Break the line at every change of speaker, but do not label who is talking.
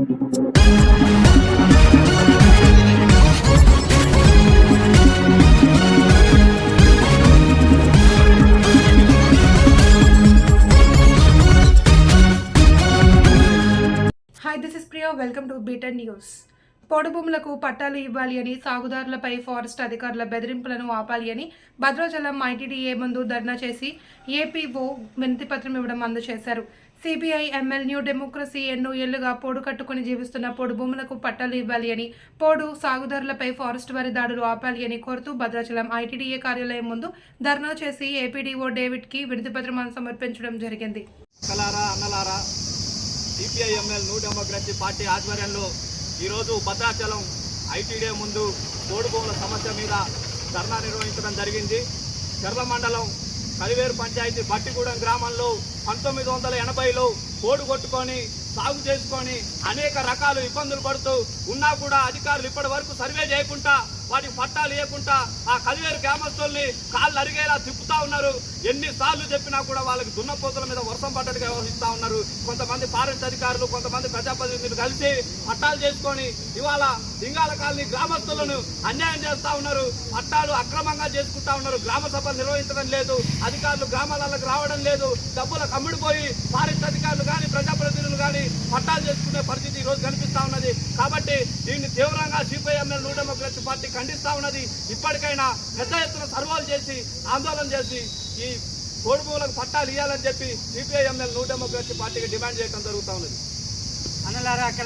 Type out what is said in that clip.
Hi, this is Priya. Welcome to Beta News. పోడు భూములకు పట్టాలు ఇవ్వాలి అని సాగుదారులపై ఫారెస్ట్ అధికారుల బెదిరింపులను ఆపాలి అని భద్రాచలం ఐటీడీఏ ముందు ధర్నా చేసి ఏపీఓ వినతిపత్రం ఇవ్వడం అందజేశారు. సిబిఐ ఎంఎల్ న్యూ డెమోక్రసీ ఎన్నో ఏళ్ళుగా పోడు కట్టుకుని జీవిస్తున్న పోడు భూములకు పట్టాలు ఇవ్వాలి అని పోడు సాగుదారులపై ఫారెస్ట్ వారి దాడులు ఆపాలి అని కోరుతూ భద్రాచలం ఐటీడీఏ కార్యాలయం ముందు ధర్నా చేసి ఏపీడీఓ డేవిడ్కి వినతిపత్రం సమర్పించడం జరిగింది.
అక్కలారా అన్నలారా CPI ML New Democracy party ఆధ్వర్యంలో ఈరోజు భద్రాచలం ఐటీడీ ముందు కోడి సమస్య మీద ధర్నా నిర్వహించడం జరిగింది. చెర్ల మండలం కలివేరు పంచాయతీ బట్టిగూడెం గ్రామంలో పంతొమ్మిది వందల ఎనభైలో కోడు కొట్టుకొని సాగు చేసుకొని అనేక రకాల ఇబ్బందులు పడుతూ ఉన్నా కూడా అధికారులు ఇప్పటి వరకు సర్వే చేయకుండా వాటికి పట్టాలు ఇవ్వకుండా ఆ కలివేరు గ్రామస్తుల్ని కాళ్ళు అరిగేలా తిప్పుతా ఉన్నారు. ఎన్నిసార్లు చెప్పినా కూడా వాళ్ళకి దున్నపోతుల మీద వర్షం పడ్డట్టుగా వ్యవహరిస్తా ఉన్నారు. కొంతమంది ఫారెస్ట్ అధికారులు కొంతమంది ప్రజాప్రతినిధులు కలిసి పట్టాలు చేసుకొని ఇవాళ లింగాల కాలనీ గ్రామస్తులను అన్యాయం చేస్తా ఉన్నారు. పట్టాలు అక్రమంగా చేసుకుంటా ఉన్నారు. గ్రామ సభలు నిర్వహించడం లేదు. అధికారులు గ్రామాలకు రావడం లేదు. డబ్బులకు కమ్ముడిపోయి ఫారెస్ట్ అధికారులు కానీ ప్రజాప్రతినిధులు కానీ పట్టాలు చేసుకునే పరిస్థితి ఈరోజు రోజు కనిపిస్తా ఉన్నది. కాబట్టి దీన్ని తీవ్రంగా సిపిఐఎంఎల్ న్యూ డెమోక్రసీ పార్టీ ఖండిస్తా ఉన్నది. ఇప్పటికైనా పెద్ద ఎత్తున సర్వాలు చేసి ఆందోళన చేసి ఈ కోడి భూములకు పట్టాలు ఇవ్వాలని చెప్పి సిపిఐఎంఎల్ న్యూ డెమోక్రసీ పార్టీకి డిమాండ్ చేయడం జరుగుతా ఉన్నది.
అన్నలారా అక్కడ